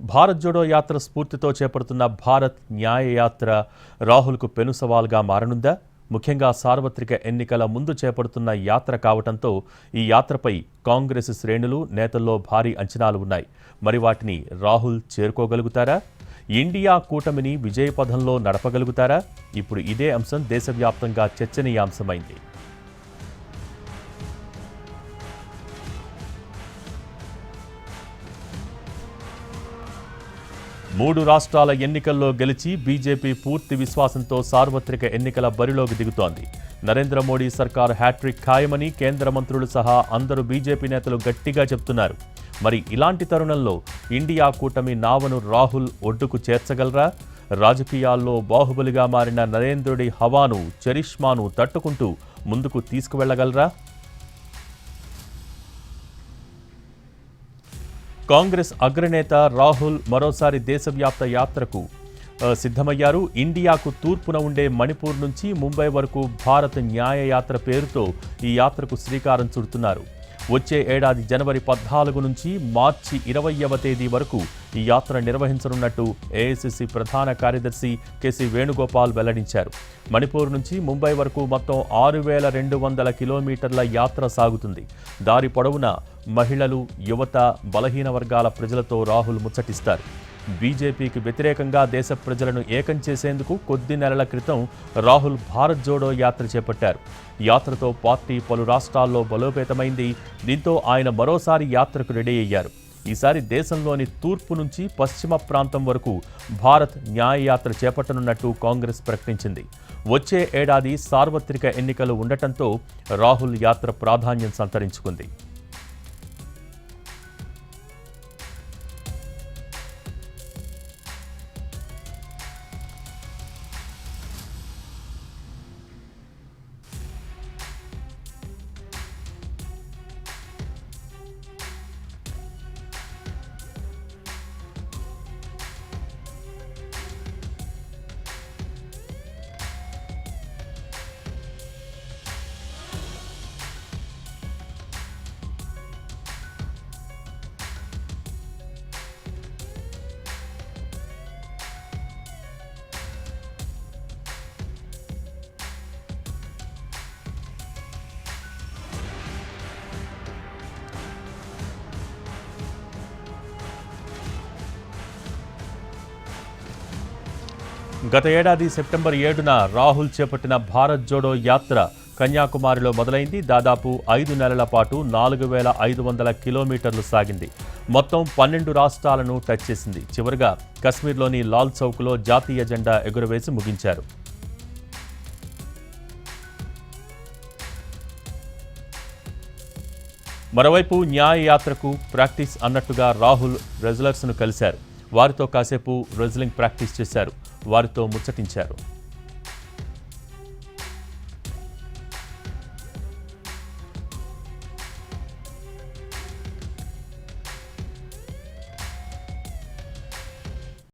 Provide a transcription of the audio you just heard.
భారత్ జోడో యాత్ర స్ఫూర్తితో చేపడుతున్న భారత్ న్యాయ యాత్ర రాహుల్కు పెను సవాల్గా మారనుందా? ముఖ్యంగా సార్వత్రిక ఎన్నికల ముందు చేపడుతున్న యాత్ర కావటంతో ఈ యాత్రపై కాంగ్రెస్ శ్రేణులు నేతల్లో భారీ అంచనాలు ఉన్నాయి. మరి వాటిని రాహుల్ చేరుకోగలుగుతారా? ఇండియా కూటమిని విజయపథంలో నడపగలుగుతారా? ఇప్పుడు ఇదే అంశం దేశవ్యాప్తంగా చర్చనీయాంశమైంది. మూడు రాష్ట్రాల ఎన్నికల్లో గెలిచి బీజేపీ పూర్తి విశ్వాసంతో సార్వత్రిక ఎన్నికల బరిలోకి దిగుతోంది. నరేంద్ర మోడీ సర్కార్ హ్యాట్రిక్ ఖాయమని కేంద్ర మంత్రులు సహా అందరూ బీజేపీ నేతలు గట్టిగా చెప్తున్నారు. మరి ఇలాంటి తరుణంలో ఇండియా కూటమి నావను రాహుల్ ఒడ్డుకు చేర్చగలరా? రాజకీయాల్లో బాహుబలిగా మారిన నరేంద్రుడి హవాను చరిష్మాను తట్టుకుంటూ ముందుకు తీసుకువెళ్ళగలరా కాంగ్రెస్ అగ్రనేత రాహుల్ మరోసారి దేశవ్యాప్త యాత్రకు సిద్ధమయ్యారు. ఇండియాకు తూర్పున ఉండే మణిపూర్ నుంచి ముంబై వరకు భారత్ న్యాయ యాత్ర పేరుతో ఈ యాత్రకు శ్రీకారం చుడుతున్నారు. వచ్చే ఏడాది జనవరి పద్నాలుగు నుంచి మార్చి ఇరవయవ తేదీ వరకు ఈ యాత్ర నిర్వహించనున్నట్టు ఏఐసిసి ప్రధాన కార్యదర్శి కెసి వేణుగోపాల్ వెల్లడించారు. మణిపూర్ నుంచి ముంబై వరకు మొత్తం ఆరు వేల రెండు వందల కిలోమీటర్ల యాత్ర సాగుతుంది. దారి పొడవునా మహిళలు యువత బలహీన వర్గాల ప్రజలతో రాహుల్ ముచ్చటిస్తారు. బీజేపీకి వ్యతిరేకంగా దేశ ప్రజలను ఏకం చేసేందుకు కొద్ది నెలల క్రితం రాహుల్ భారత్ జోడో యాత్ర చేపట్టారు. యాత్రతో పార్టీ పలు రాష్ట్రాల్లో బలోపేతమైంది. దీంతో ఆయన మరోసారి యాత్రకు రెడీ అయ్యారు. ఈసారి దేశంలోని తూర్పు నుంచి పశ్చిమ ప్రాంతం వరకు భారత్ న్యాయయాత్ర చేపట్టనున్నట్టు కాంగ్రెస్ ప్రకటించింది. వచ్చే ఏడాది సార్వత్రిక ఎన్నికలు ఉండటంతో రాహుల్ యాత్ర ప్రాధాన్యం సంతరించుకుంది. గత ఏడాది సెప్టెంబర్ ఏడున రాహుల్ చేపట్టిన భారత్ జోడో యాత్ర కన్యాకుమారిలో మొదలైంది. దాదాపు ఐదు నెలల పాటు నాలుగు వేల ఐదు వందల కిలోమీటర్లు సాగింది. మొత్తం పన్నెండు రాష్ట్రాలను టచ్ చేసింది. చివరిగా కశ్మీర్లోని లాల్ చౌక్లో జాతీయ జెండా ఎగురవేసి ముగించారు. మరోవైపు న్యాయ యాత్రకు ప్రాక్టీస్ అన్నట్టుగా రాహుల్ రెజ్లర్స్ను కలిశారు. వారితో కాసేపు రెజ్లింగ్ ప్రాక్టీస్ చేశారు. వారితో ముచ్చటించారు.